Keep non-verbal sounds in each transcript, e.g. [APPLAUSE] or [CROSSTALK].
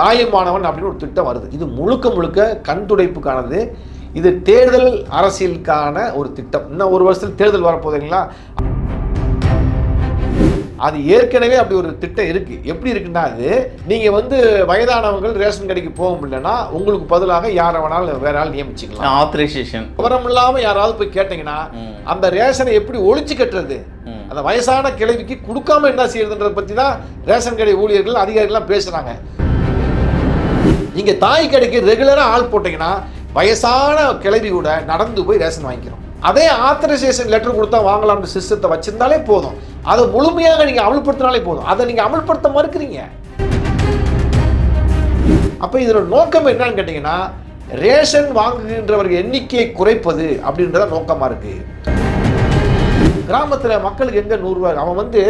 தாயுமானவன் அப்படின்னு ஒரு திட்டம் வருது. இது முழுக்க முழுக்க கண் துடைப்புக்கானது. இது தேர்தல் அரசியலுக்கான ஒரு திட்டம். இன்னும் ஒரு வருஷத்தில் தேர்தல் வரப்போகுதுங்களா? அது ஏற்கனவே அப்படி ஒரு திட்டம் இருக்கு. எப்படி இருக்குன்னா அது நீங்க வந்து வயதானவங்கள் ரேஷன் கடைக்கு போக முடியலன்னா உங்களுக்கு பதிலாக யாரை வேணாலும் வேற ஆள் நியமிச்சுக்கலாம். ஆத்தரைசேஷன் விவரம் இல்லாம யாராவது போய் கேட்டீங்கன்னா அந்த ரேஷனை எப்படி ஒழிச்சு கட்டுறது? அந்த வயசான கிழவிக்கு கொடுக்காம என்ன செய்யறதுன்றத பத்தி தான் ரேஷன் கடை ஊழியர்கள் அதிகாரிகள்லாம் பேசுறாங்க. நீங்கள் தாய் கடைக்கு ரெகுலராக ஆள் போட்டிங்கன்னா வயசான கிளவி கூட நடந்து போய் ரேஷன் வாங்கிக்கிறோம். அதே ஆத்தரைசேஷன் லெட்டர் கொடுத்தா வாங்கலாம்னு சிஸ்டத்தை வச்சிருந்தாலே போதும். அதை முழுமையாக நீங்கள் அமல்படுத்தினாலே போதும். அதை நீங்கள் அமல்படுத்த மறுக்கிறீங்க. அப்போ இதோட நோக்கம் என்னன்னு கேட்டிங்கன்னா ரேஷன் வாங்குகின்றவர்கள் எண்ணிக்கையை குறைப்பது அப்படின்றத நோக்கமாக இருக்குது கிராமத்தில் மக்களுக்கு எங்கே நூறுரூவா அவன் வந்து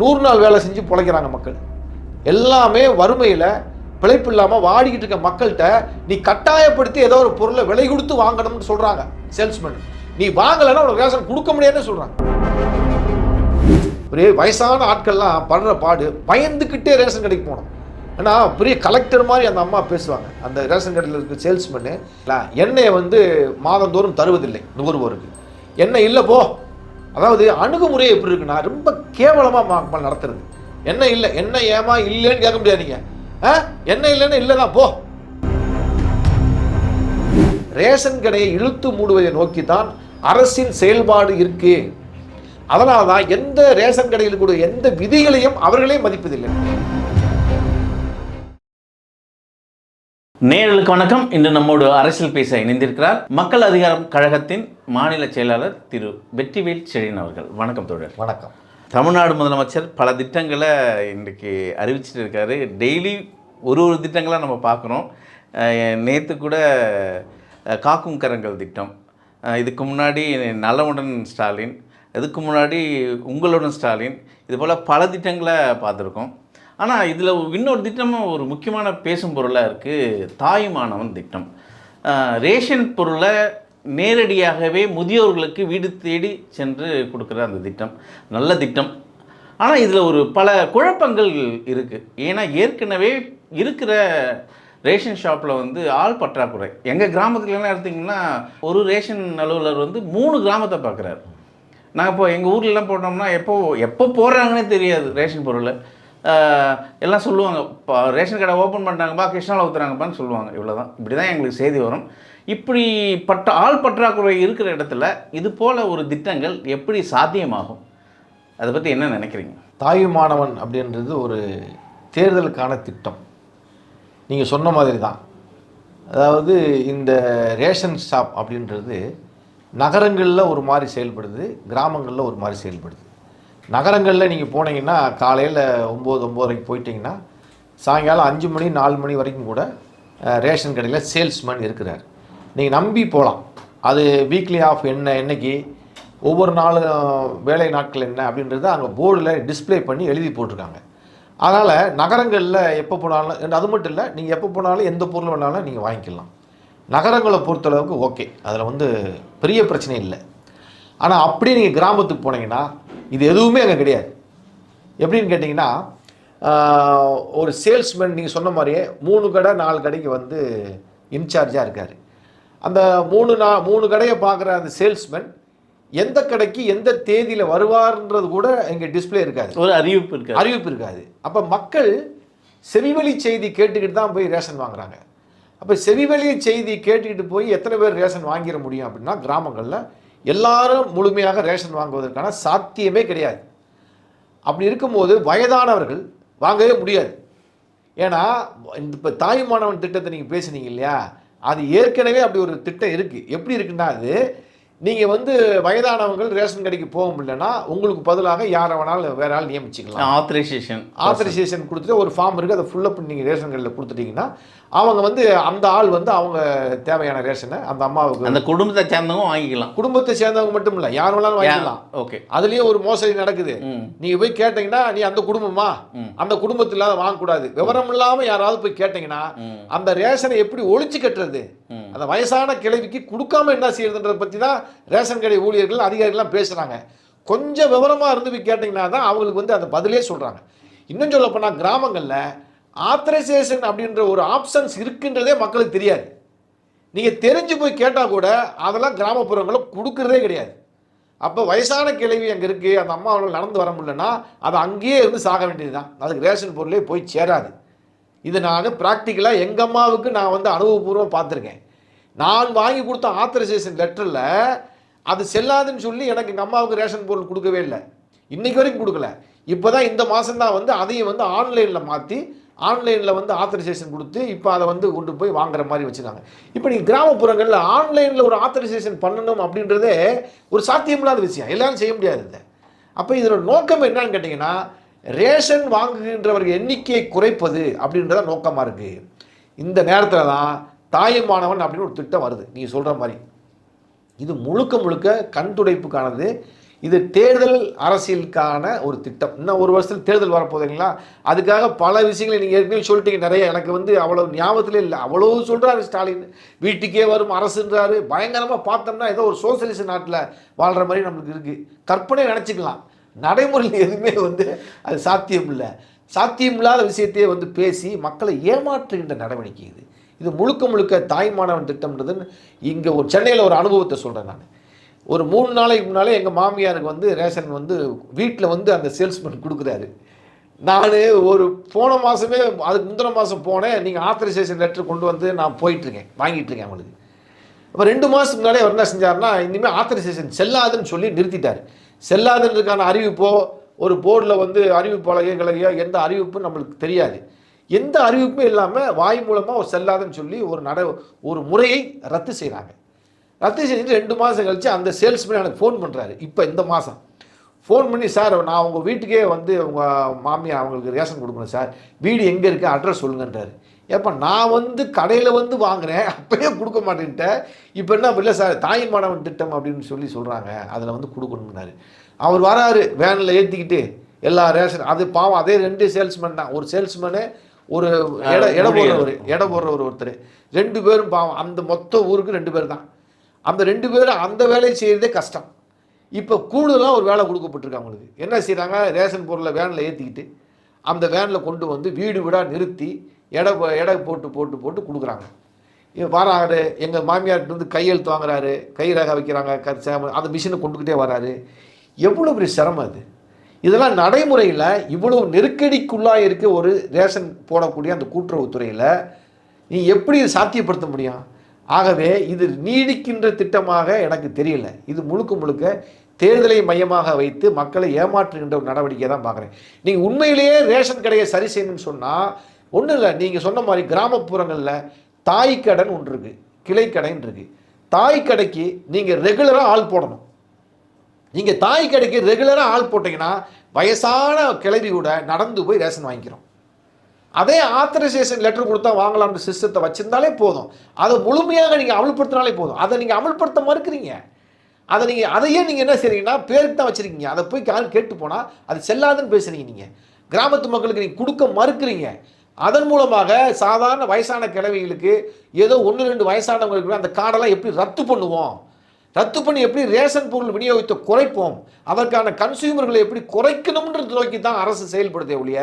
நூறு நாள் வேலை செஞ்சு பிழைக்கிறாங்க மக்கள். எல்லாமே வறுமையில் பிழைப்பு இல்லாமல் வாடிக்கிட்டு இருக்க மக்கள்கிட்ட நீ கட்டாயப்படுத்தி ஏதோ ஒரு பொருளை விலை கொடுத்து வாங்கணும்னு சொல்கிறாங்க சேல்ஸ்மேன் நீ வாங்கலைன்னா உனக்கு ரேஷன் கொடுக்க முடியாதுன்னு சொல்கிறாங்க ஒரே வயசான ஆட்கள்லாம் படுற பாடு பயந்துக்கிட்டே ரேஷன் கடைக்கு போகணும். ஏன்னா பெரிய கலெக்டர் மாதிரி அந்த அம்மா பேசுவாங்க. அந்த ரேஷன் கடையில் இருக்க சேல்ஸ்மேனு எண்ணெயை வந்து மாதந்தோறும் தருவதில்லை நுகர்வோருக்கு. எண்ணெய் இல்லை போ. அதாவது அணுகுமுறை எப்படி இருக்குன்னா ரொம்ப கேவலமாக நடத்துறது. எண்ணெய் இல்லை எண்ணெய் ஏமா இல்லைன்னு கேட்க முடியாது நீங்கள் எண்ணெய் இல்லைன்னா இல்லை தான் போ. ரேஷன் கடையை இழுத்து மூடுவதை நோக்கி தான் அரசின் செயல்பாடு இருக்கு. அதனால தான் எந்த ரேஷன் கடையில் கூட எந்த விதிகளையும் அவர்களே மதிப்பதில்லை. நேயர்களுக்கு வணக்கம். இன்று நம்மோடு அரசியல் பேச இணைந்திருக்கிறார் மக்கள் அதிகாரம் கழகத்தின் மாநில செயலாளர் திரு வெற்றிவேல் செழியன் அவர்கள். வணக்கம் தோழர். வணக்கம். தமிழ்நாடு முதலமைச்சர் பல திட்டங்களை இன்றைக்கி அறிவிச்சிட்டு இருக்காரு டெய்லி ஒரு ஒரு திட்டங்களாக நம்ம பார்க்குறோம். நேற்று கூட காக்கும் கரங்கள் திட்டம். இதுக்கு முன்னாடி நலவுடன் ஸ்டாலின் இதுக்கு முன்னாடி உங்களுடன் ஸ்டாலின் இது போல் பல திட்டங்களை பார்த்துருக்கோம். ஆனால் இதில் இன்னொரு திட்டமும் ஒரு முக்கியமான பேசும் பொருளாக இருக்குது தாயுமானவன் திட்டம். ரேஷன் பொருளை நேரடியாகவே முதியோர்களுக்கு வீடு தேடி சென்று கொடுக்குற அந்த திட்டம். நல்ல திட்டம். ஆனால் இதில் ஒரு பல குழப்பங்கள் இருக்குது ஏன்னா ஏற்கனவே இருக்கிற ரேஷன் ஷாப்பில் வந்து ஆள் பற்றாக்குறை. எங்கள் கிராமத்துலலாம் எடுத்திங்கன்னா ஒரு ரேஷன் அலுவலர் வந்து மூணு கிராமத்தை பார்க்குறாரு. நாங்கள் இப்போ எங்கள் ஊர்லலாம் போட்டோம்னா எப்போ எப்போ போடுறாங்கன்னே தெரியாது ரேஷன் பொருள். எல்லாம் சொல்லுவாங்க இப்போ ரேஷன் கடை ஓப்பன் பண்ணுறாங்கப்பா கிருஷ்ணாவில் ஊற்றுறாங்கப்பான்னு சொல்லுவாங்க. இவ்வளோ தான் இப்படி தான் எங்களுக்கு செய்தி வரும். இப்படி பட்ட ஆள் பற்றாக்குறை இருக்கிற இடத்துல இது போல் ஒரு திட்டங்கள் எப்படி சாத்தியமாகும்? அதை பற்றி என்ன நினைக்கிறீங்க? தாயுமானவன் அப்படின்றது ஒரு தேர்தலுக்கான திட்டம். நீங்கள் சொன்ன மாதிரி தான் அதாவது இந்த ரேஷன் ஷாப் அப்படின்றது நகரங்களில் ஒரு மாதிரி செயல்படுது கிராமங்களில் ஒரு மாதிரி செயல்படுது. நகரங்களில் நீங்கள் போனீங்கன்னா காலையில் ஒம்பது ஒம்போதரைக்கு போயிட்டீங்கன்னா சாயங்காலம் அஞ்சு மணி நாலு மணி வரைக்கும் கூட ரேஷன் கடையில் சேல்ஸ்மேன் இருக்கிறார். நீங்கள் நம்பி போகலாம் அது வீக்லி ஆஃப் என்ன என்னைக்கு ஒவ்வொரு நாளும் வேலை நாட்கள் என்ன அப்படின்றத அங்கே போர்டில் டிஸ்ப்ளே பண்ணி எழுதி போட்டிருக்காங்க. அதனால் நகரங்களில் எப்போ போனாலும் அது மட்டும் இல்லை நீங்கள் எப்போ போனாலும் எந்த பொருள் வேணாலும் நீங்கள் வாங்கிக்கலாம். நகரங்களை பொறுத்தளவுக்கு ஓகே அதில் வந்து பெரிய பிரச்சனை இல்லை. ஆனால் அப்படியே நீங்கள் கிராமத்துக்கு போனீங்கன்னா இது எதுவுமே அங்கே கிடையாது. எப்படின்னு கேட்டிங்கன்னா ஒரு சேல்ஸ்மேன் நீங்கள் சொன்ன மாதிரியே மூணு கடை நாலு கடைக்கு வந்து இன்சார்ஜாக இருக்கார். அந்த மூணு நா மூணு கடையை பார்க்குற அந்த சேல்ஸ்மேன் எந்த கடைக்கு எந்த தேதியில் வருவார்ன்றது கூட இங்கே டிஸ்ப்ளே இருக்காது. ஒரு அறிவிப்பு இருக்கு அறிவிப்பு இருக்காது. அப்போ மக்கள் செவிவழி செய்தி கேட்டுக்கிட்டு தான் போய் ரேஷன் வாங்குறாங்க. அப்போ செவிவழி செய்தி கேட்டுக்கிட்டு போய் எத்தனை பேர் ரேஷன் வாங்கிட முடியும் அப்படின்னா கிராமங்களில் எல்லாரும் முழுமையாக ரேஷன் வாங்குவதற்கான சாத்தியமே கிடையாது. அப்படி இருக்கும்போது வயதானவர்கள் வாங்கவே முடியாது. ஏன்னா இந்த இப்போ தாயுமானவன் திட்டத்தை நீங்கள் பேசுனீங்க இல்லையா? அது ஏற்கனவே அப்படி ஒரு திட்டம் இருக்குது எப்படி இருக்குன்னா அது நீங்கள் வந்து வயதானவங்கள் ரேஷன் கடைக்கு போக முடியலன்னா உங்களுக்கு பதிலாக யாரை வேணாலும் வேற ஆள் நியமிச்சுக்கலாம். ஆத்தரைசேஷன் ஆத்தரைசேஷன் கொடுத்துட்டு ஒரு ஃபார்ம் இருக்குது அதை ஃபுல்லப் பண்ணி நீங்கள் ரேஷன் கடையில் கொடுத்துட்டீங்கன்னா அவங்க வந்து அந்த ஆள் வந்து அவங்க தேவையான ரேஷனை அந்த அம்மாவுக்கு அந்த குடும்பத்தை சேர்ந்தவங்க வாங்கிக்கலாம். குடும்பத்தை சேர்ந்தவங்க மட்டும் இல்லை யார் வேணாலும் வாங்கிக்கலாம். ஓகே அதுலயும் ஒரு மோசடி நடக்குது. ம். நீங்க போய் கேட்டீங்கன்னா நீ அந்த குடும்பமா. அந்த குடும்பத்துல வாங்கக்கூடாது. விவரம் இல்லாம யாராவது போய் கேட்டீங்கன்னா அந்த ரேஷனை எப்படி ஒழிச்சு கட்டுறது? அந்த வயசான கிழவிக்கு கொடுக்காம என்ன செய்யறதுன்றதை பற்றி தான் ரேஷன் கடை ஊழியர்கள் அதிகாரிகள்லாம் பேசுகிறாங்க கொஞ்சம் விவரமாக இருந்து போய் கேட்டிங்கன்னா தான் அவங்களுக்கு வந்து அந்த பதிலே சொல்கிறாங்க இன்னும் சொல்ல கிராமங்களில் கிராமங்கள்ல ஆத்தரைசேஷன் அப்படின்ற ஒரு ஆப்ஷன்ஸ் இருக்குன்றதே மக்களுக்கு தெரியாது. நீங்கள் தெரிஞ்சு போய் கேட்டால் கூட அதெல்லாம் கிராமப்புறங்களில் கொடுக்குறதே கிடையாது. அப்போ வயசான கிழவி அங்கே இருக்குது அந்த அம்மா அவர்கள் நடந்து வர முடியலன்னா அது அங்கேயே இருந்து சாக வேண்டியது தான் அதுக்கு ரேஷன் பொருளே போய் சேராது. இது நான் ப்ராக்டிக்கலாக எங்கள் அம்மாவுக்கு நான் வந்து அனுபவபூர்வம் பார்த்துருக்கேன். நான் வாங்கி கொடுத்த ஆத்தரைசேஷன் லெட்டரில் அது செல்லாதுன்னு சொல்லி எனக்கு எங்கள் அம்மாவுக்கு ரேஷன் பொருள் கொடுக்கவே இல்லை. இன்றைக்கி வரைக்கும் கொடுக்கல. இப்போ தான் இந்த மாதந்தான் வந்து அதையும் வந்து ஆன்லைனில் மாற்றி ஆன்லைனில் வந்து ஆத்தரைசேஷன் கொடுத்து இப்போ அதை வந்து கொண்டு போய் வாங்குற மாதிரி வச்சுருக்காங்க. இப்போ நீங்கள் கிராமப்புறங்களில் ஆன்லைனில் ஒரு ஆத்தரைசேஷன் பண்ணணும் அப்படின்றதே ஒரு சாத்தியமில்லாத விஷயம். எல்லாரும் செய்ய முடியாது இதை. அப்போ இதோட நோக்கம் என்னன்னு கேட்டிங்கன்னா ரேஷன் வாங்குகின்றவர்கள் எண்ணிக்கையை குறைப்பது அப்படின்றத நோக்கமாக இருக்குது இந்த நேரத்தில் தான் தாயுமானவன் அப்படின்னு ஒரு திட்டம் வருது. நீங்கள் சொல்கிற மாதிரி. இது முழுக்க முழுக்க கண் துடைப்புக்கானது. இது தேர்தல் அரசியலுக்கான ஒரு திட்டம். இன்னும் ஒரு வருஷத்தில் தேர்தல் வரப்போதுங்களா அதுக்காக பல விஷயங்களை நீங்கள் ஏற்கனவே சொல்லிட்டீங்க நிறைய. எனக்கு வந்து அவ்வளோ ஞாபகத்தில் இல்லை. அவ்வளோ சொல்கிறாரு ஸ்டாலின். வீட்டுக்கே வரும் அரசுன்றாரு. பயங்கரமாக பார்த்தோம்னா ஏதோ ஒரு சோசியலிச நாட்டில் வாழ்கிற மாதிரி நம்மளுக்கு இருக்குது கற்பனை நினச்சிக்கலாம். நடைமுறையில் எதுவுமே வந்து அது சாத்தியம் இல்லை சாத்தியமில்லாத விஷயத்தையே வந்து பேசி மக்களை ஏமாற்றுகின்ற நடவடிக்கை இது. இது முழுக்க முழுக்க தாய்மானவன் திட்டம்ன்றது இங்கே ஒரு சென்னையில் ஒரு அனுபவத்தை சொல்கிறேன் நான். ஒரு மூணு நாளைக்கு முன்னாலே எங்கள் மாமியாருக்கு வந்து ரேஷன் வந்து வீட்டில் வந்து அந்த சேல்ஸ்மேன் கொடுக்குறாரு. நான் ஒரு போன மாதமே அதுக்கு முந்தின மாதம் போனேன் நீங்கள் ஆத்தரைசேஷன் லெட்டர் கொண்டு வந்து நான் போயிட்டுருக்கேன் வாங்கிட்டுருக்கேன் அவங்களுக்கு. அப்போ ரெண்டு மாதத்துக்கு முன்னாடியே அவர் என்ன செஞ்சார்னா இனிமேல் ஆத்தரைசேஷன் செல்லாதுன்னு சொல்லி நிறுத்திட்டார். செல்லாததுக்கான அறிவிப்போ ஒரு போர்டில் வந்து அறிவிப்பு பலகைகளையோ எந்த அறிவிப்பும் நம்மளுக்கு தெரியாது. எந்த அறிவிப்பும் இல்லாமல் வாய் மூலமாக ஒரு செல்லாதுன்னு சொல்லி ஒரு நட ஒரு முறையை ரத்து செய்கிறாங்க ரத்து செஞ்சுட்டு ரெண்டு மாதம் கழித்து அந்த சேல்ஸ்மேன் எனக்கு ஃபோன் பண்ணுறாரு இப்போ இந்த மாதம் ஃபோன் பண்ணி சார் நான் உங்கள் வீட்டுக்கே வந்து உங்கள் மாமியார் அவங்களுக்கு ரேஷன் கொடுக்கணும் சார். வீடு எங்கே இருக்குது அட்ரஸ் சொல்லுங்கன்றாரு. ஏப்பா நான் வந்து கடையில் வந்து வாங்குறேன் அப்பயே கொடுக்க மாட்டேன்ட்டேன் இப்போ என்ன இல்லை சார் தாய் மாணவன் திட்டம் அப்படின்னு சொல்லி சொல்கிறாங்க அதில் வந்து கொடுக்கணும்னாரு. அவர் வராரு வேனில் ஏற்றிக்கிட்டு எல்லா ரேஷன் அது பாவம் அதே ரெண்டு சேல்ஸ்மேன் தான். ஒரு சேல்ஸ்மேனு ஒரு எடை எடை போடுறவர் எடை போடுறவர் ஒருத்தர். ரெண்டு பேரும் பாவம் அந்த மொத்த ஊருக்கு ரெண்டு பேர் தான். அந்த ரெண்டு பேரும் அந்த வேலையை செய்கிறதே கஷ்டம். இப்போ கூடுதலாக ஒரு வேலை கொடுக்கப்பட்டிருக்கு அவங்களுக்கு. என்ன செய்கிறாங்க ரேஷன் பொருளை வேனில் ஏற்றிக்கிட்டு அந்த வேனில் கொண்டு வந்து வீடு வீடாக நிறுத்தி எடை எடை போட்டு போட்டு போட்டு கொடுக்குறாங்க. வராரு எங்கள் மாமியார்கிட்ட வந்து கையெழுத்து வாங்குறாரு கை ரேகை வைக்கிறாங்க க- சே- அந்த மிஷினை கொண்டுக்கிட்டே வராரு. எவ்வளோ பெரிய சிரமம் அது? இதெல்லாம் நடைமுறையில் இவ்வளோ நெருக்கடிக்குள்ளாக இருக்க ஒரு ரேஷன் போடக்கூடிய அந்த கூட்டுறவுத்துறையில் நீ எப்படி இதை சாத்தியப்படுத்த முடியும்? ஆகவே இது நீடிக்கின்ற திட்டமாக எனக்கு தெரியல. இது முழுக்க முழுக்க தேர்தலை மையமாக வைத்து மக்களை ஏமாற்றுகின்ற ஒரு நடவடிக்கையை தான் பார்க்குறேன். நீங்கள் உண்மையிலேயே ரேஷன் கடையை சரி செய்யணும்னு சொன்னால் ஒன்றும் இல்லை நீங்கள் சொன்ன மாதிரி கிராமப்புறங்களில் தாய் கடன் ஒன்று இருக்குது கிளை கடைன்னு இருக்குது தாய் கடைக்கு நீங்கள் ரெகுலராக ஆள் போடணும். நீங்கள் தாய் கடைக்கு ரெகுலராக ஆள் போட்டிங்கன்னா வயசான கிளவி கூட நடந்து போய் ரேஷன் வாங்கிக்கிறோம். அதே ஆத்தரைசேஷன் லெட்டர் கொடுத்தா வாங்கலாம்ன்ற சிஸ்டத்தை வச்சிருந்தாலே போதும். அதை முழுமையாக நீங்கள் அமல்படுத்தினாலே போதும். அதை நீங்கள் அமல்படுத்த மறுக்கிறீங்க. அதை நீங்கள் அதையே நீங்கள் என்ன செய்றீங்கன்னா பேருக்கு தான் வச்சுருக்கீங்க. அதை போய் யாரும் கேட்டு போனால் அது செல்லாதுன்னு பேசுகிறீங்க நீங்கள் கிராமத்து மக்களுக்கு நீங்கள் கொடுக்க மறுக்கிறீங்க. அதன் மூலமாக சாதாரண வயசான கிழவிகளுக்கு ஏதோ ஒன்று ரெண்டு வயசானவங்களுக்கு அந்த கார்டெல்லாம் எப்படி ரத்து பண்ணுவோம்? ரத்து பண்ணி எப்படி ரேஷன் பொருள் விநியோகத்தை குறைப்போம்? அதற்கான கன்சியூமர்களை எப்படி குறைக்கணும்ன்றது நோக்கி தான் அரசு செயல்படுதே ஒழிய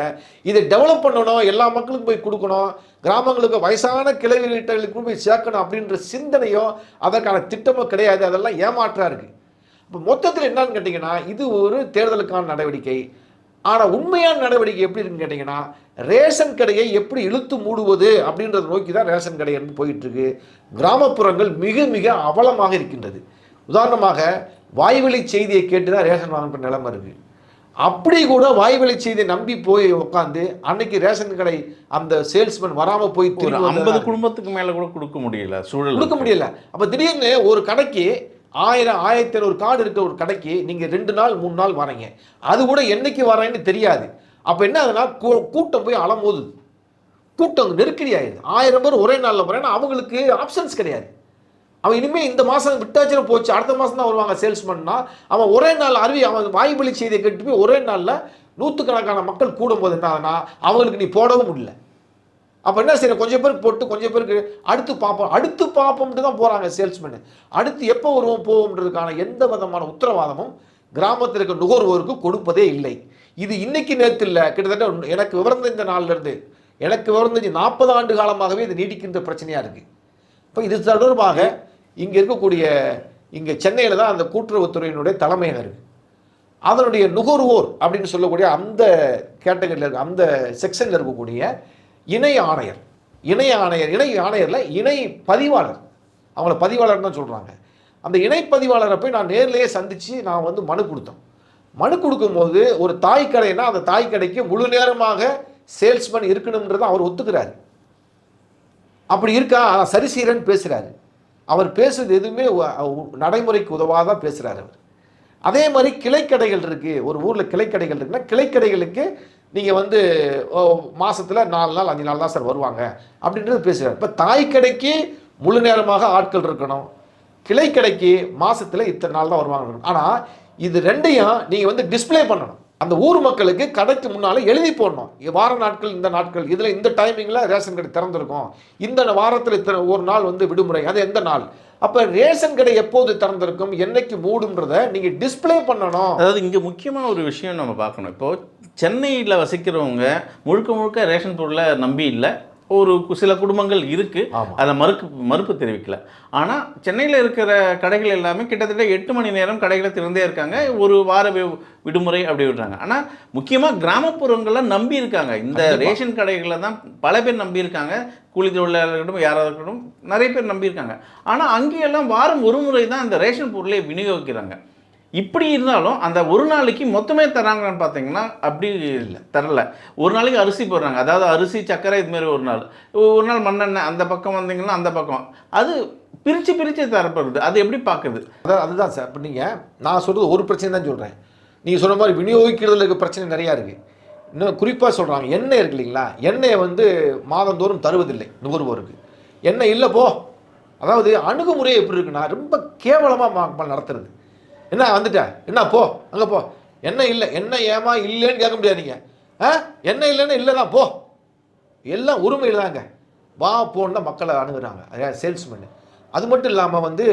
இதை டெவலப் பண்ணணும் எல்லா மக்களுக்கும் போய் கொடுக்கணும் கிராமங்களுக்கு வயசான கிளைகளுக்கு போய் சேர்க்கணும் அப்படின்ற சிந்தனையோ அதற்கான திட்டமோ கிடையாது. அதெல்லாம் ஏமாற்றாக இருக்குது இப்போ மொத்தத்தில் என்னன்னு கேட்டிங்கன்னா இது ஒரு தேர்தலுக்கான நடவடிக்கை. ஆனால் உண்மையான நடவடிக்கை எப்படி இருக்குன்னு கேட்டிங்கன்னா ரேஷன் கடையை எப்படி இழுத்து மூடுவது அப்படின்றத நோக்கி தான் ரேஷன் கடை வந்து போயிட்டு இருக்கு கிராமப்புறங்கள் மிக மிக அவலமாக இருக்கின்றது. உதாரணமாக வாய்வழி செய்தியை கேட்டு தான் ரேஷன் வாங்குற நிலைமை இருக்கு. அப்படி கூட வாய்வழி செய்தியை நம்பி போய் உட்காந்து அன்னைக்கு ரேஷன் கடை அந்த சேல்ஸ்மேன் வராமல் போய் ஐம்பது குடும்பத்துக்கு மேல கூட கொடுக்க முடியல சூழல் கொடுக்க முடியல. அப்ப திடீர்னு ஒரு கடைக்கு ஆயிரம் ஆயிரத்தி ஐநூறு கார்டு இருக்க ஒரு கடைக்கு நீங்கள் ரெண்டு நாள் மூணு நாள் வரீங்க. அது கூட என்னைக்கு வரேன்னு தெரியாது. அப்போ என்ன ஆகுதுன்னா கூ- கூட்டம் போய் அலமோதுது கூட்டம் நெருக்கடி ஆயிடுது. ஆயிரம் பேர் ஒரே நாளில் போகிறேன்னா அவங்களுக்கு ஆப்ஷன்ஸ் கிடையாது. அவன் இனிமேல் இந்த மாதம் விட்டாச்சுல போச்சு அடுத்த மாதம் தான் வருவாங்க சேல்ஸ்மேன்னா அவன் ஒரே நாள் அருவி அவன் வாய்வழி செய்தியை கேட்டு போய் ஒரே நாளில் நூற்றுக்கணக்கான மக்கள் கூடும்போது என்ன ஆகுதுன்னா அவங்களுக்கு நீ போடவும் முடியல. அப்போ என்ன செய்யணும் கொஞ்சம் பேருக்கு போட்டு கொஞ்சம் பேருக்கு அடுத்து பார்ப்போம் அடுத்து பார்ப்போம்ட்டு தான் போகிறாங்க சேல்ஸ்மேனு அடுத்து எப்போ வருவோம் போவோம்ன்றதுக்கான எந்த விதமான உத்தரவாதமும் கிராமத்தில் இருக்க நுகர்வோருக்கு கொடுப்பதே இல்லை. இது இன்னைக்கு நேரத்தில் இல்லை கிட்டத்தட்ட எனக்கு விவரம் தெரிந்த நாள்லேருந்து எனக்கு விவரம் நாற்பது ஆண்டு காலமாகவே இது நீடிக்கின்ற பிரச்சனையாக இருக்குது இப்போ இது தொடர்பாக இங்கே இருக்கக்கூடிய இங்கே சென்னையில் தான் அந்த கூட்டுறவுத்துறையினுடைய தலைமையகம் இருக்குது அதனுடைய நுகர்வோர் அப்படின்னு சொல்லக்கூடிய அந்த கேட்டகரியில் இருக்க அந்த செக்ஷனில் இருக்கக்கூடிய இணை ஆணையர். இணை ஆணையர் இணை ஆணையரில் இணை பதிவாளர். அவங்கள பதிவாளர் தான் சொல்கிறாங்க அந்த இணைப்பதிவாளரை போய் நான் நேர்லேயே சந்தித்து நான் வந்து மனு கொடுத்தோம். மனு கொடுக்கும்போது ஒரு தாய் கடைனா அந்த தாய் கடைக்கு முழு நேரமாக சேல்ஸ்மேன் இருக்கணுன்றதை அவர் ஒத்துக்கிறாரு. அப்படி இருக்கா? சரி செய்கிறேன்னு பேசுகிறாரு அவர் பேசுறது எதுவுமே நடைமுறைக்கு உதவாத பேசுகிறார் அவர். அதே மாதிரி கிளைக்கடைகள் இருக்குது ஒரு ஊரில் கிளைக்கடைகள் இருக்குன்னா கிளைக்கடைகளுக்கு நீங்கள் வந்து ஓ, நாலு நாள் அஞ்சு நாள் தான் சார் வருவாங்க. அப்படின்றது பேசுகிறார் இப்போ தாய் கடைக்கு முழு நேரமாக ஆட்கள் இருக்கணும். கிளை கடைக்கு மாதத்தில் இத்தனை நாள் தான் வருவாங்க. ஆனால் இது ரெண்டையும் நீங்கள் வந்து டிஸ்பிளே பண்ணணும். அந்த ஊர் மக்களுக்கு கடைக்கு முன்னால் எழுதி போடணும். வார நாட்கள் இந்த நாட்கள் இதில் இந்த டைமிங்கில் ரேஷன் கடை திறந்திருக்கும். இந்த வாரத்தில் இத்தனை ஒரு நாள் வந்து விடுமுறை அது எந்த நாள்? அப்போ ரேஷன் கடை எப்போது திறந்திருக்கும்? என்னைக்கு மூடுன்றத நீங்கள் டிஸ்ப்ளே பண்ணணும். அதாவது இங்கே முக்கியமான ஒரு விஷயம் நம்ம பார்க்கணும். இப்போது சென்னையில் வசிக்கிறவங்க முழுக்க முழுக்க ரேஷன் பொருளை நம்பி இல்லை. ஒரு சில குடும்பங்கள் இருக்கு. ஆமா. அதை மறுக்கு மறுப்பு தெரிவிக்கல. ஆனால் சென்னையில் இருக்கிற கடைகள் எல்லாமே கிட்டத்தட்ட எட்டு மணி நேரம் கடைகளை திறந்தே இருக்காங்க. ஒரு வார வி- விடுமுறை அப்படி விடுறாங்க. ஆனால் முக்கியமாக கிராமப்புறங்களை நம்பி இருக்காங்க. இந்த ரேஷன் கடைகளை தான் பல பேர் நம்பி இருக்காங்க. கூலி தொழிலாளர்கள் இருக்கட்டும் யாராவது இருக்கட்டும் நிறைய பேர் நம்பி இருக்காங்க. ஆனால் அங்கேயெல்லாம் வாரம் ஒரு முறை தான் இந்த ரேஷன் பொருளை விநியோகிக்கிறாங்க. இப்படி இருந்தாலும் அந்த ஒரு நாளைக்கு மொத்தமே தராங்கன்னு பார்த்தீங்கன்னா அப்படி இல்லை தரல. ஒரு நாளைக்கு அரிசி போடுறாங்க. அதாவது அரிசி சர்க்கரை இது மாதிரி ஒரு நாள். ஒரு நாள் மண்ணெண்ணெய் அந்த பக்கம் வந்தீங்கன்னா அந்த பக்கம். அது பிரித்து பிரித்து தரப்படுது. அது எப்படி பார்க்குது? அதான் அதுதான் சார். இப்போ நீங்கள் நான் சொல்கிறது ஒரு பிரச்சனை தான் சொல்கிறேன் நீங்கள் சொன்ன மாதிரி விநியோகிக்கிறதுல இருக்க பிரச்சனை நிறையா இருக்குது இன்னும் குறிப்பாக சொல்கிறாங்க எண்ணெய் இருக்கு இல்லைங்களா? எண்ணெயை வந்து மாதந்தோறும் தருவதில்லை நுகர்வோருக்கு. எண்ணெய் இல்லை போ. அதாவது அணுகுமுறை எப்படி இருக்குன்னா ரொம்ப கேவலமாக நடத்துறது. என்ன வந்துட்ட என்ன போ. அங்கே போ. எண்ணெய் இல்லை எண்ணெய் ஏமா இல்லைன்னு கேட்க முடியாது நீங்கள் ஆ? எண்ணெய் இல்லைன்னா இல்லை தான் போ. எல்லாம் உரிமையில் தாங்க வா போன்னு தான் மக்களை அணுகுறாங்க. சேல்ஸ்மேனு அது மட்டும் இல்லாமல் வந்து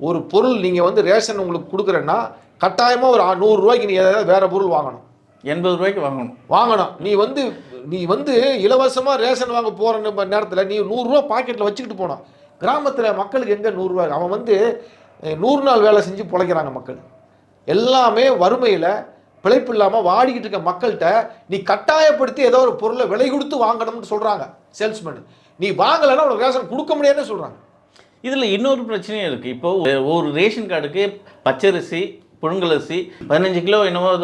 ஒரு பொருள் நீங்கள் வந்து ரேஷன் உங்களுக்கு கொடுக்குறேன்னா கட்டாயமாக ஒரு ஆ- நூறு ரூபாய்க்கு நீ ஏதாவது வேறு பொருள் வாங்கணும். எண்பது ரூபாய்க்கு வாங்கணும். வாங்கணும். நீ வந்து நீ வந்து இலவசமாக ரேஷன் வாங்க போகிற நேரத்தில் நீ நூறுரூவா பாக்கெட்டில் வச்சுக்கிட்டு போனோம் கிராமத்தில் மக்களுக்கு எங்கே நூறுரூவா அவன் வந்து நூறு நாள் வேலை செஞ்சு பிழைக்கிறாங்க மக்கள். எல்லாமே வறுமையில் பிழைப்பு இல்லாமல் வாடிக்கிட்டு இருக்க மக்கள்கிட்ட நீ கட்டாயப்படுத்தி ஏதோ ஒரு பொருளை விலை கொடுத்து வாங்கணும்னு சொல்கிறாங்க சேல்ஸ்மேன் நீ வாங்கலைன்னா உனக்கு ரேஷன் கொடுக்க முடியாதுன்னு சொல்கிறாங்க இதில் இன்னொரு பிரச்சனையும் இருக்குது இப்போது ஒரு- ஒரு ரேஷன் கார்டுக்கு பச்சரிசி புழுங்கலரிசி பதினஞ்சு கிலோ என்னவோ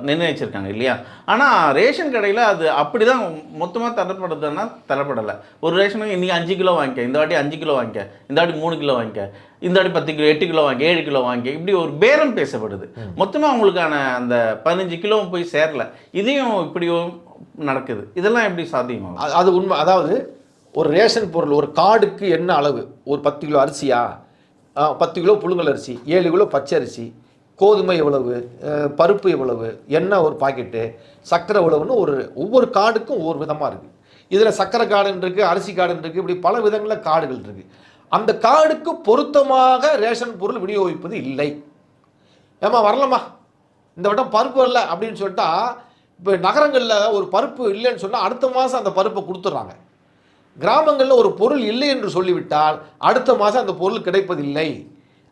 நிர்ணயிச்சிருக்காங்க இல்லையா? ஆனால் ரேஷன் கடையில் அது அப்படி தான் மொத்தமாக தரப்படுதுன்னா தரப்படலை. ஒரு ரேஷனுக்கு இன்றைக்கி அஞ்சு கிலோ வாங்கிக்க இந்த வாட்டி அஞ்சு கிலோ வாங்கிக்க இந்த வாட்டி மூணு கிலோ வாங்கிக்க இந்த வாட்டி பத்து கிலோ எட்டு கிலோ வாங்கி ஏழு கிலோ வாங்கி இப்படி ஒரு பேரம் பேசப்படுது. மொத்தமாக அவங்களுக்கான அந்த பதினஞ்சு கிலோவும் போய் சேரல. இதையும் இப்படியும் நடக்குது. இதெல்லாம் எப்படி சாத்தியமாகும்? அது- உண்மை. அதாவது ஒரு ரேஷன் பொருள் ஒரு கார்டுக்கு என்ன அளவு? ஒரு பத்து கிலோ அரிசியா? பத்து கிலோ புழுங்கல் அரிசி ஏழு கிலோ பச்சை அரிசி கோதுமை எவ்வளவு பருப்பு எவ்வளவு எண்ணெய் ஒரு பாக்கெட்டு சர்க்கரை எவ்வளவுன்னு ஒரு ஒவ்வொரு கார்டுக்கும் ஒவ்வொரு விதமாக இருக்குது இதில் சர்க்கரை கார்டுன்னு இருக்குது அரிசி கார்டுன்னு இருக்குது இப்படி பல விதங்களில் கார்டுகள் இருக்குது அந்த கார்டுக்கு பொருத்தமாக ரேஷன் பொருள் விநியோகிப்பது இல்லை. ஏம்மா வரலம்மா. இந்த வட்டம் பருப்பு வரல அப்படின்னு சொல்லிட்டா இப்போ நகரங்களில் ஒரு பருப்பு இல்லைன்னு சொன்னால் அடுத்த மாதம் அந்த பருப்பை கொடுத்துட்றாங்க கிராமங்களில் ஒரு பொருள் இல்லை என்று சொல்லிவிட்டால் அடுத்த மாதம் அந்த பொருள் கிடைப்பதில்லை.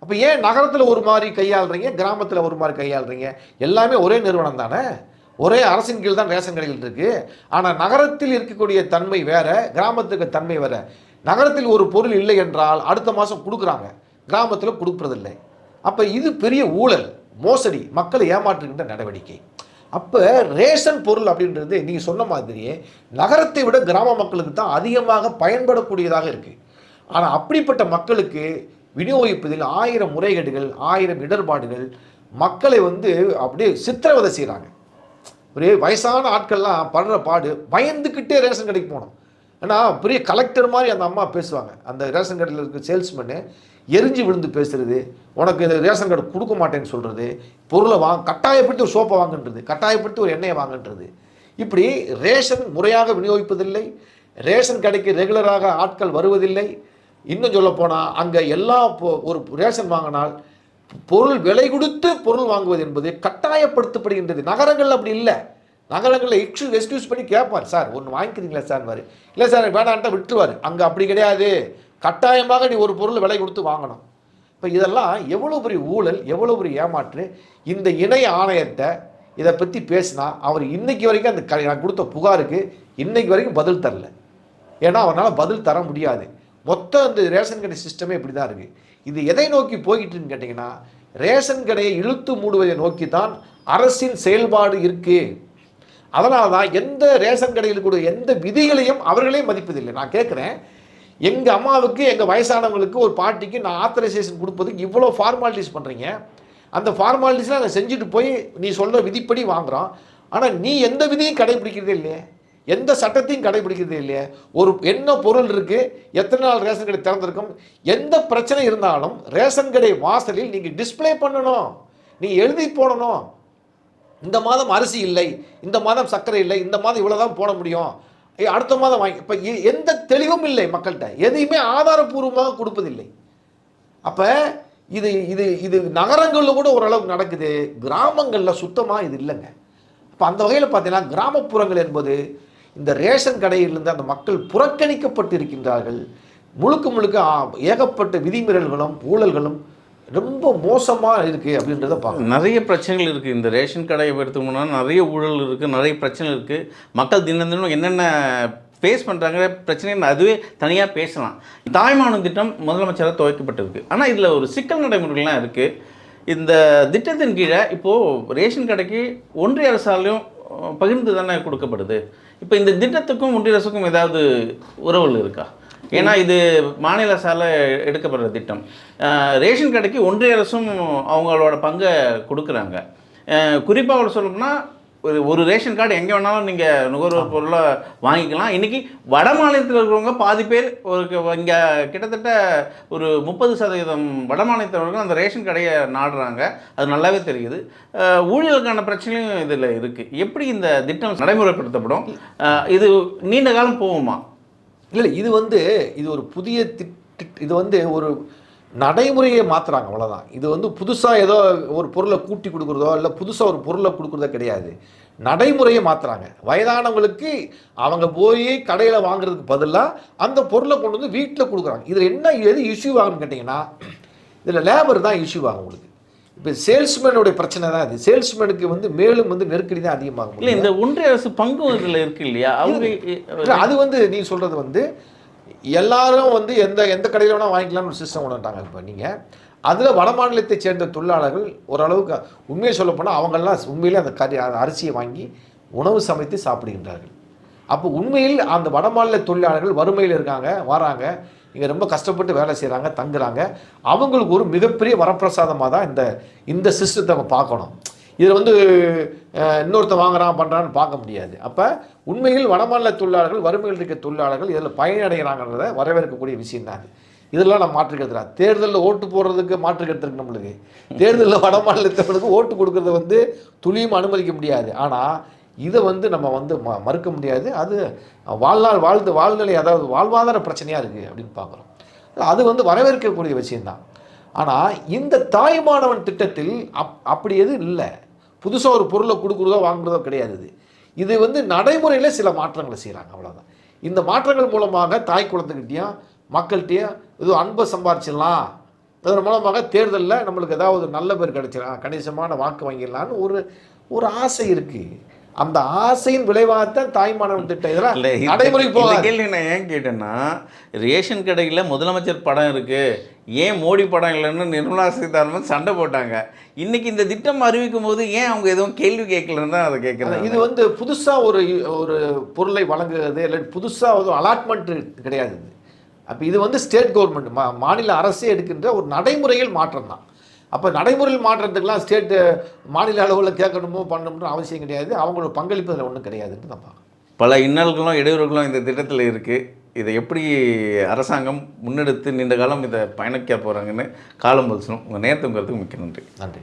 அப்போ ஏன் நகரத்தில் ஒரு மாதிரி கையாளுறீங்க கிராமத்தில் ஒரு மாதிரி கையாளுறீங்க? எல்லாமே ஒரே நிறுவனம் தானே? ஒரே அரசின் கீழ் தான் ரேஷன் கடைகள் இருக்குது ஆனால் நகரத்தில் இருக்கக்கூடிய தன்மை வேறு கிராமத்துக்கு தன்மை வேறு. நகரத்தில் ஒரு பொருள் இல்லை என்றால் அடுத்த மாதம் கொடுக்குறாங்க. கிராமத்தில் கொடுக்குறதில்லை. அப்போ இது பெரிய ஊழல் மோசடி மக்களை ஏமாற்றுகின்ற நடவடிக்கை. அப்போ ரேஷன் பொருள் அப்படின்றது நீங்கள் சொன்ன மாதிரியே நகரத்தை விட கிராம மக்களுக்கு தான் அதிகமாக பயன்படக்கூடியதாக இருக்குது ஆனால் அப்படிப்பட்ட மக்களுக்கு விநியோகிப்பதில் ஆயிரம் முறைகேடுகள் ஆயிரம் இடர்பாடுகள் மக்களை வந்து அப்படியே சித்திரவதை செய்கிறாங்க ஒரே வயசான ஆட்கள்லாம் படுற பாடு பயந்துக்கிட்டே ரேஷன் கடைக்கு போகணும். ஏன்னா பெரிய கலெக்டர் மாதிரி அந்த அம்மா பேசுவாங்க. அந்த ரேஷன் கடையில் இருக்க சேல்ஸ்மேனு எரிஞ்சு விழுந்து பேசுறது உனக்கு இந்த ரேஷன் கார்டு கொடுக்க மாட்டேன்னு சொல்கிறது பொருளை வாங்க கட்டாயப்படுத்தி ஒரு சோப்பை வாங்குன்றது கட்டாயப்படுத்தி ஒரு எண்ணெயை வாங்குன்றது. இப்படி ரேஷன் முறையாக விநியோகிப்பதில்லை. ரேஷன் கடைக்கு ரெகுலராக ஆட்கள் வருவதில்லை. இன்னும் சொல்லப்போனால் அங்கே எல்லா ஒரு ரேஷன் வாங்கினால் பொருள் விலை கொடுத்து பொருள் வாங்குவது என்பது கட்டாயப்படுத்தப்படுகின்றது. நகரங்கள் அப்படி இல்லை. நகரங்களில் எக்ஸ்கியூஸ் எக்ஸ்கியூஸ் பண்ணி கேட்பார் சார் ஒன்று வாங்கிக்கிறீங்களா சார்வார் இல்லை சார் வேணான்ட்டா விட்டுருவார். அங்கே அப்படி கிடையாது. கட்டாயமாக நீ ஒரு பொருள் விலை கொடுத்து வாங்கணும். இப்போ இதெல்லாம் எவ்வளோ பெரிய ஊழல் எவ்வளோ பெரிய ஏமாற்று. இந்த இணை ஆணையத்தை இதை பற்றி பேசினா அவர் இன்னைக்கு வரைக்கும் அந்த க நான் கொடுத்த புகாருக்கு இன்னைக்கு வரைக்கும் பதில் தரல. ஏன்னா அவனால் பதில் தர முடியாது. மொத்தம் இந்த ரேஷன் கடை சிஸ்டமே இப்படி தான் இருக்குது இது எதை நோக்கி போய்கிட்டுன்னு கேட்டிங்கன்னா ரேஷன் கடையை இழுத்து மூடுவதை நோக்கி தான் அரசின் செயல்பாடு இருக்குது அதனால தான் எந்த ரேஷன் கடையில் கூட எந்த விதிகளையும் அவர்களே மதிப்பதில்லை. நான் கேட்குறேன் எங்கள் அம்மாவுக்கு எங்கள் வயசானவங்களுக்கு ஒரு பாட்டிக்கு நான் ஆத்தரைசேஷன் கொடுப்பதுக்கு இவ்வளோ ஃபார்மாலிட்டிஸ் பண்ணுறீங்க அந்த ஃபார்மாலிட்டிஸ்லாம் நாங்கள் செஞ்சுட்டு போய் நீ சொல்கிற விதிப்படி வாங்குகிறோம் ஆனால் நீ எந்த விதியும் கடைபிடிக்கிறதே இல்லையே. எந்த சட்டத்தையும் கடைபிடிக்கிறது இல்லையே. ஒரு என்ன பொருள் இருக்குது எத்தனை நாள் ரேஷன் கடை திறந்திருக்கும் எந்த பிரச்சனை இருந்தாலும் ரேஷன் கடை வாசலில் நீங்கள் டிஸ்ப்ளே பண்ணணும். நீங்கள் எழுதி போடணும். இந்த மாதம் அரிசி இல்லை இந்த மாதம் சர்க்கரை இல்லை இந்த மாதம் இவ்வளோ தான் போட முடியும். அடுத்த மாதம் வாங்கி இப்போ எந்த தெளிவும் இல்லை மக்கள்கிட்ட. எதையுமே ஆதாரப்பூர்வமாக கொடுப்பதில்லை. அப்போ இது இது இது நகரங்களில் கூட ஓரளவுக்கு நடக்குது. கிராமங்களில் சுத்தமாக இது இல்லைங்க. இப்போ அந்த வகையில் பார்த்தீங்கன்னா கிராமப்புறங்கள் என்பது இந்த ரேஷன் கடையிலிருந்து அந்த மக்கள் புறக்கணிக்கப்பட்டு இருக்கின்றார்கள் முழுக்க முழுக்க ஏகப்பட்ட விதிமீறல்களும் ஊழல்களும் ரொம்ப மோசமாக இருக்குது அப்படின்றத பார்க்கணும். நிறைய பிரச்சனைகள் இருக்குது இந்த ரேஷன் கடையை எடுத்துக்கணும்னா நிறைய ஊழல் இருக்குது நிறைய பிரச்சனை இருக்குது மக்கள் தினம் தினம் என்னென்ன ஃபேஸ் பண்ணுறாங்க பிரச்சனை அதுவே தனியாக பேசலாம். தாய்மானம் திட்டம் முதலமைச்சராக துவைக்கப்பட்டிருக்கு. ஆனால் இதில் ஒரு சிக்கல் நடைமுறைகள்லாம் இருக்குது இந்த திட்டத்தின் கீழே இப்போது ரேஷன் கடைக்கு ஒன்றிய அரசாலையும் பகிர்ந்து தானே கொடுக்கப்படுது? இப்போ இந்த திட்டத்துக்கும் ஒன்றியரசுக்கும் ஏதாவது உறவுகள் இருக்கா? ஏன்னா இது மாநில அரசால் எடுக்கப்படுற திட்டம். ரேஷன் கடைக்கு ஒன்றிய அரசும் அவங்களோட பங்கை கொடுக்குறாங்க. குறிப்பாக சொல்லணும்னா ஒரு ஒரு ரேஷன் கார்டு எங்கே வேணாலும் நீங்கள் நுகர்வோர் பொருளை வாங்கிக்கலாம். இன்றைக்கி வட மாநிலத்தில் இருக்கிறவங்க பாதி பேர் ஒரு இங்கே கிட்டத்தட்ட ஒரு முப்பது சதவீதம் வட மாநிலத்தவர்கள் அந்த ரேஷன் கடையை நாடுறாங்க. அது நல்லாவே தெரியுது. ஊழியர்களுக்கான பிரச்சனையும் இதில் இருக்குது எப்படி இந்த திட்டம் நடைமுறைப்படுத்தப்படும்? இது நீண்ட காலம் போகுமா? இல்லை இது வந்து இது ஒரு புதிய திட் இது வந்து ஒரு நடைமுறையை மாற்றுறாங்க அவ்வளோதான் இது வந்து புதுசாக ஏதோ ஒரு பொருளை கூட்டி கொடுக்குறதோ இல்லை புதுசாக ஒரு பொருளை கொடுக்குறதோ கிடையாது. நடைமுறையை மாற்றுறாங்க வயதானவங்களுக்கு அவங்க போய் கடையில் வாங்குறதுக்கு பதிலாக அந்த பொருளை கொண்டு வந்து வீட்டில் கொடுக்குறாங்க. இதில் என்ன எது இஷ்யூ ஆகுன்னு கேட்டிங்கன்னா இதில் லேபர் தான் இஷ்யூ ஆகும் உங்களுக்கு. இப்போ சேல்ஸ்மேனுடைய பிரச்சனை தான் இது. சேல்ஸ்மேனுக்கு வந்து மேலும் வந்து நெருக்கடி தான் அதிகமாகும் இல்லை இந்த ஒன்றிய அரசு பங்கு இதில் இருக்கு இல்லையா? அவங்க அது வந்து நீ சொல்றது வந்து எல்லாரும் வந்து எந்த எந்த கடையில் வேணால் வாங்கிக்கலாம்னு ஒரு சிஸ்டம் கொண்டுட்டாங்க இப்போ நீங்கள் அதில் வட மாநிலத்தை சேர்ந்த தொழிலாளர்கள் ஓரளவுக்கு உண்மையை சொல்லப்போனால் அவங்கெல்லாம் உண்மையிலே அந்த கறி அந்த அரிசியை வாங்கி உணவு சமைத்து சாப்பிடுகின்றார்கள். அப்போ உண்மையில் அந்த வட மாநில தொழிலாளர்கள் வறுமையில் இருக்காங்க வராங்க இங்கே ரொம்ப கஷ்டப்பட்டு வேலை செய்கிறாங்க தங்குறாங்க. அவங்களுக்கு ஒரு மிகப்பெரிய வரப்பிரசாதமாக தான் இந்த இந்த சிஸ்டத்தை நம்ம பார்க்கணும். இதில் வந்து இன்னொருத்த இன்னொருத்தன் வாங்குறான் பண்ணுறான்னு பார்க்க முடியாது. அப்போ உண்மையில் வடமாநில தொழிலாளர்கள் வறுமையில் இருக்க தொழிலாளர்கள் இதில் பயனடைகிறாங்கன்றத வரவேற்கக்கூடிய விஷயம் தான் இதெல்லாம் நான் மாற்றுக்கிறதுல தேர்தலில் ஓட்டு போடுறதுக்கு மாற்றுக்கிறதுக்கு நம்மளுக்கு. தேர்தலில் [LAUGHS] வடமாநிலத்தவர்களுக்கு ஓட்டு கொடுக்கறத வந்து துளியும் அனுமதிக்க முடியாது. ஆனால் இதை வந்து நம்ம வந்து ம மறுக்க முடியாது. அது வாழ்நாள் வாழ்ந்து வாழ்நிலை அதாவது வாழ்வாதார பிரச்சனையாக இருக்குது அப்படின்னு பார்க்குறோம். அது வந்து வரவேற்கக்கூடிய விஷயம்தான் ஆனால் இந்த தாய்மானவன் திட்டத்தில் அப் அப்படி எதுவும் இல்லை. புதுசாக ஒரு பொருளை கொடுக்குறதோ வாங்குறதோ கிடையாது இது. இது வந்து நடைமுறையில் சில மாற்றங்களை செய்கிறாங்க அவ்வளோதான் இந்த மாற்றங்கள் மூலமாக தாய் குழந்தைகிட்டையும் மக்கள்கிட்டையும் எதுவும் அன்பை சம்பாரிச்சிடலாம். அதன் மூலமாக தேர்தலில் நம்மளுக்கு ஏதாவது நல்ல பேர் கிடைச்சிடலாம் கணிசமான வாக்கு வாங்கிடலான்னு ஒரு ஒரு ஆசை இருக்குது அந்த ஆசையின் விளைவாகத்தான் தாய்மானவன் திட்டம். இதெல்லாம் நடைமுறைக்கு போகாது. கேள்வி நான் ஏன் கேட்டேன்னா ரேஷன் கடையில் முதலமைச்சர் படம் இருக்கு. ஏன் மோடி படம் இல்லைன்னு நிர்மலா சீதாராமன் சண்டை போட்டாங்க. இன்னைக்கு இந்த திட்டம் அறிவிக்கும் போது ஏன் அவங்க எதுவும் கேள்வி கேட்கலன்னு தான் அதை கேட்குறாங்க? இது வந்து புதுசாக ஒரு ஒரு பொருளை வழங்குறது இல்லை புதுசாக ஒரு அலாட்மெண்ட் கிடையாது. அப்போ இது வந்து ஸ்டேட் கவர்மெண்ட் மா மாநில அரசே எடுக்கின்ற ஒரு நடைமுறையில் மாற்றம் தான் அப்போ நடைமுறையில் மாற்றத்துக்கெல்லாம் ஸ்டேட்டு மாநில அளவில் கேட்கணுமோ பண்ணணும்னு அவசியம் கிடையாது. அவங்களோட பங்களிப்பு அதில் ஒன்றும் கிடையாதுன்னு தான் பார்க்கணும் பல இன்னல்களும் இடையூறுகளும் இந்த திட்டத்தில் இருக்குது இதை எப்படி அரசாங்கம் முன்னெடுத்து நீண்ட காலம் இதை பயணிக்க போகிறாங்கன்னு காலம் பதிலும் உங்கள் நேரத்துங்கிறதுக்கு மிக்க நன்றி. நன்றி.